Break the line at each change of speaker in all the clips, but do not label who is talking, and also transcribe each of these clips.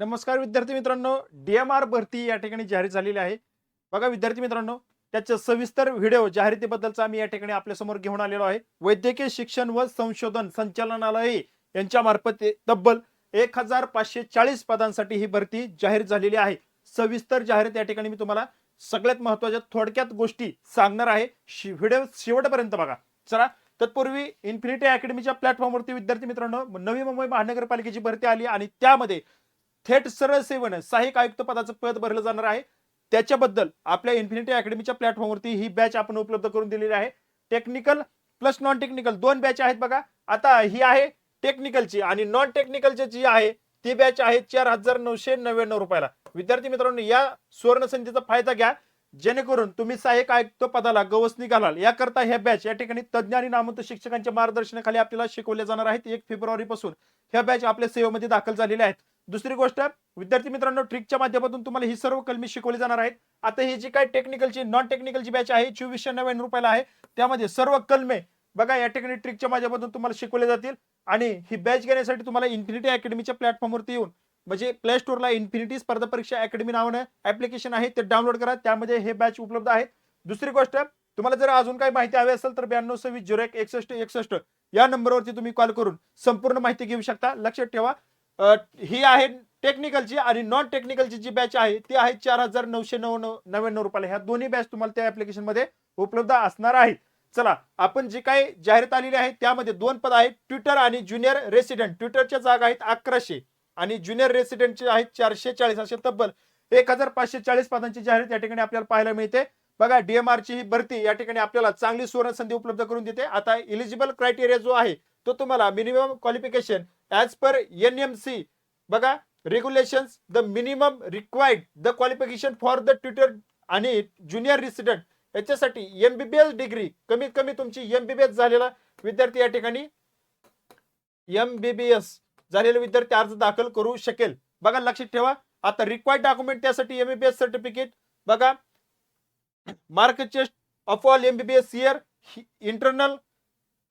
नमस्कार विद्यार्थी मित्रांनो डीएमआर भरती या ठिकाणी जाहीर झालेली आहे. बघा विद्यार्थी मित्रांनो त्याच्या सविस्तर व्हिडिओ जाहिरातीबद्दलचा आम्ही या ठिकाणी आपल्यासमोर घेऊन आलेलो आहे. वैद्यकीय शिक्षण व संशोधन संचालनालय यांच्या मार्फत तब्बल एक हजार पाचशे चाळीस पदांसाठी ही भरती जाहीर झालेली आहे. सविस्तर जाहिरात या ठिकाणी मी तुम्हाला सगळ्यात महत्त्वाच्या थोडक्यात गोष्टी सांगणार आहे. व्हिडिओ शेवटपर्यंत बघा. चला तत्पूर्वी इन्फिनिटी अकॅडमीच्या प्लॅटफॉर्मवरती विद्यार्थी मित्रांनो नवी मुंबई महानगरपालिकेची भरती आली आणि त्यामध्ये थेट सरळ सेवन सहाय्यक आयुक्त पदाचं पद भरलं जाणार आहे. त्याच्याबद्दल आपल्या इन्फिनिटी अकॅडमीच्या प्लॅटफॉर्मवरती ही बॅच आपण उपलब्ध करून दिलेली आहे. टेक्निकल प्लस नॉन टेक्निकल दोन बॅच आहेत बघा. आता ही आहे टेक्निकलची आणि नॉन टेक्निकलची जी आहे ती बॅच आहे चार हजार नऊशे नव्याण्णव रुपयाला. विद्यार्थी मित्रांनो या सुवर्ण संधीचा फायदा घ्या. जेणेकरून तुम्ही सहाय्यक आयुक्त पदाला गवसणी घालाल. याकरता ह्या बॅच या ठिकाणी तज्ज्ञ आणि नामवंत शिक्षकांच्या मार्गदर्शनाखाली आपल्याला शिकवल्या जाणार आहेत. एक फेब्रुवारी पासून ह्या बॅच आपल्या सेवेमध्ये दाखल झालेल्या आहेत. दुसरी गोष्ट विद्यार्थी मित्रांनो ट्रिकच्या माध्यमातून तुम्हाला ही सर्व कलमी शिकवली जाणार आहेत. आता ही जी काय टेक्निकलची नॉन टेक्निकलची बॅच आहे चोवीसशे नव्याण्णव रुपयाला आहे. त्यामध्ये सर्व कलमे बघा या ठिकाणी ट्रिकच्या माध्यमातून तुम्हाला शिकवले जातील. आणि ही बॅच घेण्यासाठी तुम्हाला इन्फिनिटी अकॅडमीच्या प्लॅटफॉर्मवरती येऊन म्हणजे प्ले स्टोअरला इन्फिनिटी स्पर्धा परीक्षा अकॅडमी नावानं ऍप्लिकेशन आहे ते डाउनलोड करा. त्यामध्ये हे बॅच उपलब्ध आहे दुसरी गोष्ट तुम्हाला जर अजून काही माहिती हवी असेल तर ब्याण्णव सव्वीस झिरो एक एकसष्ट एकसष्ट या नंबरवरती तुम्ही कॉल करून संपूर्ण माहिती घेऊ शकता. लक्षात ठेवा. ही आहे टेक्निकलची आणि नॉन टेक्निकलची जी बॅच आहे ती आहे चार हजार नऊशे नव्याण्णव नव्याण्णव रुपयाला. ह्या दोन्ही बॅच तुम्हाला त्या ऍप्लिकेशनमध्ये उपलब्ध असणार आहेत. चला आपण जे काही जाहिरात आलेली आहे त्यामध्ये दोन पद आहेत ट्विटर आणि ज्युनियर रेसिडेंट ट्विटरच्या जागा आहेत अकराशे आणि ज्युनियर रेसिडेंटचे आहेत चारशे चाळीस असे तब्बल एक हजार पाचशे चाळीस पदांची जाहिरात या ठिकाणी आपल्याला पाहायला मिळते. बघा डीएमआरची ही भरती या ठिकाणी आपल्याला चांगली सुवर्ण संधी उपलब्ध करून देते. आता इलिजिबल क्रायटेरिया जो आहे तो तुम्हाला minimum qualification as per N M C बघा regulations the minimum required the qualification for the tutor आणि ज्युनियर रेसिडेंट याच्यासाठी M B B S degree कमीत कमी तुमची एम बी बी एस झालेला विद्यार्थी या ठिकाणी एम बी बी एस झालेला विद्यार्थी अर्ज दाखल करू शकेल. बघा लक्षात ठेवा आता रिक्वायर्ड डॉक्युमेंट त्यासाठी एमबीबीएस सर्टिफिकेट बघा mark chest of all MBBS year internal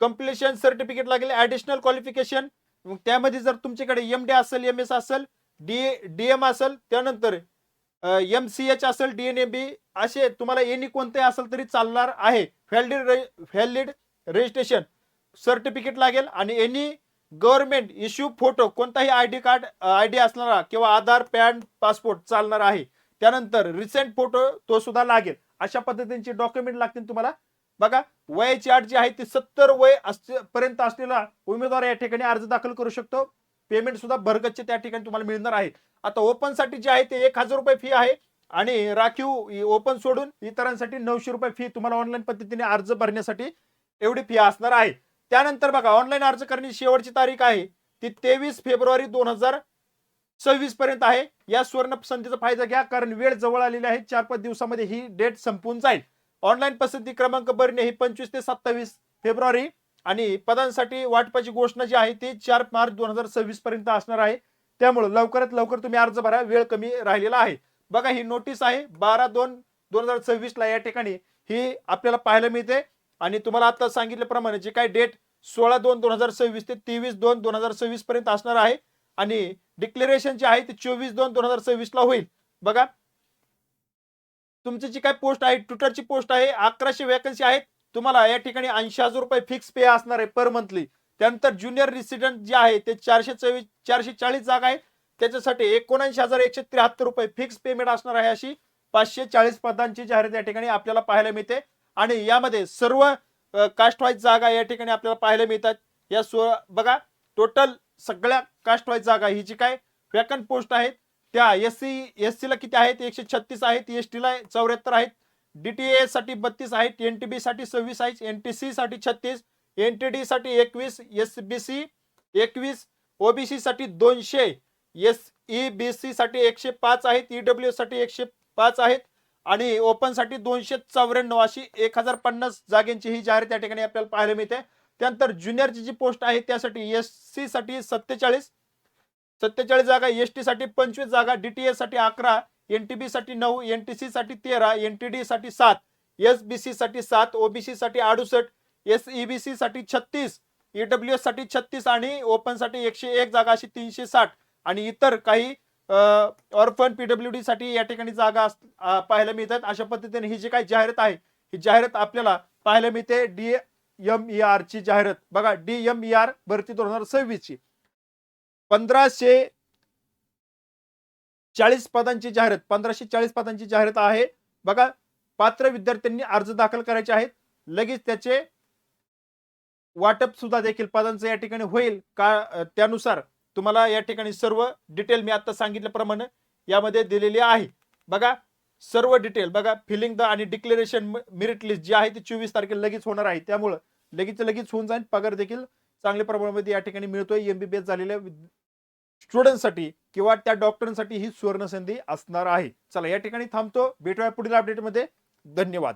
completion certificate लागेल ऍडिशनल क्वालिफिकेशन मग त्यामध्ये जर तुमच्याकडे एम डी असेल एम एस असेल डी डीएम असेल त्यानंतर एम सी एच असेल डी एन एम बी असे तुम्हाला एनी कोणते असेल तरी चालणार आहे. व्हॅलिड व्हॅलिड रजिस्ट्रेशन सर्टिफिकेट लागेल आणि एनी गव्हर्नमेंट इश्यू फोटो कोणताही I D card I D असणारा किंवा आधार पॅन पासपोर्ट चालणार आहे. त्यानंतर रिसेंट फोटो तो सुद्धा लागेल. अशा पद्धतीचे डॉक्युमेंट लागतील तुम्हाला. बघा वयाची अट जी आहे ती सत्तर वय पर्यंत असलेला उमेदवार या ठिकाणी अर्ज दाखल करू शकतो. पेमेंट सुद्धा भरगतचे त्या ठिकाणी तुम्हाला मिळणार आहे. आता ओपनसाठी जे आहे ते एक हजार रुपये फी आहे. आणि राखीव ओपन सोडून इतरांसाठी नऊशे रुपये फी तुम्हाला ऑनलाईन पद्धतीने अर्ज भरण्यासाठी एवढी फी असणार आहे. त्यानंतर बघा ऑनलाईन अर्ज करण्याची शेवटची तारीख आहे. ती तेवीस फेब्रुवारी दोन हजार सव्वीस पर्यंत आहे. या सुवर्ण संधीचा फायदा घ्या कारण वेळ जवळ आलेली आहे. चार पाच दिवसामध्ये ही डेट संपून जाईल. ऑनलाईन पसंती क्रमांक भरणे ही पंचवीस ते सत्तावीस फेब्रुवारी आणि पदांसाठी वाटपाची घोषणा जी आहे ती चार मार्च दोन हजार सव्वीस पर्यंत असणार आहे. त्यामुळे लवकरात लवकर तुम्ही अर्ज भरा वेळ कमी राहिलेला आहे. बघा ही नोटीस आहे बारा दोन दोन हजार सव्वीस ला या ठिकाणी ही आपल्याला पाहायला मिळते. आणि तुम्हाला आता सांगितल्याप्रमाणे जे काय डेट सोळा दोन दोन हजार सव्वीस ते तेवीस दोन दोन हजार सव्वीस पर्यंत असणार आहे. आणि डिक्लेरेशन जे आहे ते चोवीस दोन दोन हजार सव्वीस ला होईल. बघा तुमची जी काय पोस्ट आहे ट्विटरची पोस्ट आहे अकराशे वॅकन्सी आहेत तुम्हाला या ठिकाणी ऐंशी हजार रुपये फिक्स पे असणार आहे पर मंथली त्यानंतर ज्युनियर रेसिडेंट जे आहे ते चारशे चोवीस चारशे चाळीस जागा आहे त्याच्यासाठी एकोणऐंशी हजार एकशे त्र्याहत्तर रुपये फिक्स पेमेंट असणार आहे अशी पाचशे चाळीस पदांची जाहिरात या ठिकाणी आपल्याला पाहायला मिळते. आणि यामध्ये सर्व कास्ट वाईज जागा या ठिकाणी आपल्याला पाहायला मिळतात. या सो बघा टोटल सगळ्या कास्ट वाईज जागा ही जी काय वॅकंट पोस्ट आहेत त्या एस सी एस ला किती आहेत? एकशे छत्तीस आहेत. एस ला चौऱ्याहत्तर आहेत. डीटीए साठी बत्तीस आहेत. एन टी बी साठी सव्वीस आहेत. एन टी सी साठी छत्तीस. एन टी डी साठी एकवीस. एस बी सी एकवीस. ओबीसी साठी दोनशे. एस ई बी सी साठी एकशे पाच आहेत. ईडब्ल्यू साठी एकशे पाच आहेत. आणि ओपनसाठी दोनशे चौऱ्याण्णव अशी एक हजार पन्नास जागेंची ही जाहीर त्या ठिकाणी आपल्याला पाहायला मिळते. त्यानंतर ज्युनियरची जी पोस्ट आहे त्यासाठी एस सी साठी सत्तेचाळीस. सत्तेचाळीस जागा एस टी साठी पंचवीस जागा डीटीएससाठी अकरा एनटीबी साठी नऊ एनटीसी साठी तेरा एनटीडी साठी सात एस बी साठी सात ओबीसी साठी अडुसष्ट एसईबीसी साठी छत्तीस ईडब्ल्यू एससाठी छत्तीस आणि ओपनसाठी एकशे एक जागा अशी तीनशे साठ. आणि इतर काही ऑर्फन पीडब्ल्यू डी साठी या ठिकाणी जागा अस- पाहायला मिळतात. अशा पद्धतीने ही जी काही जाहिरात आहे ही जाहिरात आपल्याला पाहायला मिळते. डी एम ई आर ची जाहिरात. बघा डी एम ई आर भरती दोन हजार सव्वीस ची पंधराशे चाळीस पदांची जाहिरात पंधराशे चाळीस पदांची जाहिरात आहे. बघा पात्र विद्यार्थ्यांनी अर्ज दाखल करायचे आहेत. लगेच त्याचे वाटप सुद्धा देखील पदांचं या ठिकाणी होईल. का त्यानुसार तुम्हाला या ठिकाणी सर्व डिटेल मी आता सांगितल्याप्रमाणे यामध्ये दिलेली आहे. बघा सर्व डिटेल बघा फिलिंग द आणि डिक्लेरेशन मेरिट लिस्ट जी आहे ती चोवीस तारखेला लगेच होणार आहे. त्यामुळं लगेच लगेच होऊन जाईल. पगार देखील चांगल्या प्रमाणामध्ये या ठिकाणी मिळतोय. एमबीबीएस झालेल्या स्टुडंटसाठी किंवा त्या डॉक्टरांसाठी ही सुवर्णसंधी असणार आहे. चला या ठिकाणी थांबतो. भेटूया पुढील अपडेटमध्ये धन्यवाद.